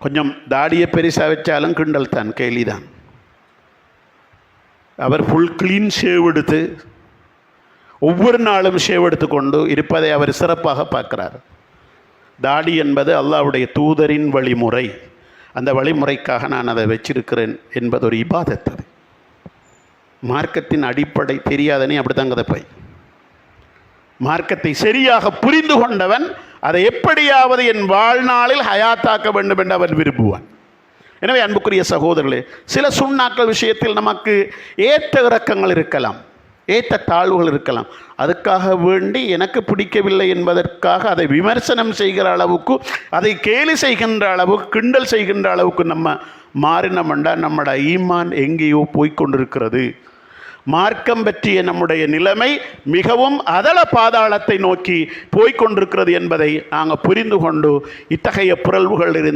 கொஞ்சம் தாடியை பெருசாக வச்சாலும் கிண்டல் தான் கேலி தான் அவர் ஃபுல் க்ளீன் ஷேவ் எடுத்து ஒவ்வொரு நாளும் ஷேவ் எடுத்துக்கொண்டு இருப்பதை அவர் சிறப்பாக பார்க்கிறார். தாடி என்பது அல்லாஹ்வுடைய தூதரின் வழிமுறை. அந்த வழிமுறைக்காக நான் அதை வச்சிருக்கிறேன் என்பது ஒரு இபாதத்தது மார்க்கத்தின் அடிப்படை தெரியாதனே அப்படித்தான் போய். மார்க்கத்தை சரியாக புரிந்து கொண்டவன் அதை எப்படியாவது என் வாழ்நாளில் ஹயாத்தாக்க வேண்டும் என்று அவன் விரும்புவான் எனவே அன்புக்குரிய சகோதரர்களே சில சுண்ணாக்கள் விஷயத்தில் நமக்கு ஏற்ற இறக்கங்கள் இருக்கலாம் ஏற்ற தாழ்வுகள் இருக்கலாம். அதுக்காக வேண்டி எனக்கு பிடிக்கவில்லை என்பதற்காக அதை விமர்சனம் செய்கிற அளவுக்கு அதை கேலி செய்கின்ற அளவுக்கு கிண்டல் செய்கின்ற அளவுக்கு நம்ம மாறினோம்டா நம்மட ஈமான் எங்கேயோ போய்க்கொண்டிருக்கிறது மார்க்கம் பற்றிய நம்முடைய நிலைமை மிகவும் அதள பாதாளத்தை நோக்கி போய்க்கொண்டிருக்கிறது என்பதை நாங்கள் புரிந்து கொண்டு இத்தகைய புரள்வுகள் இருந்து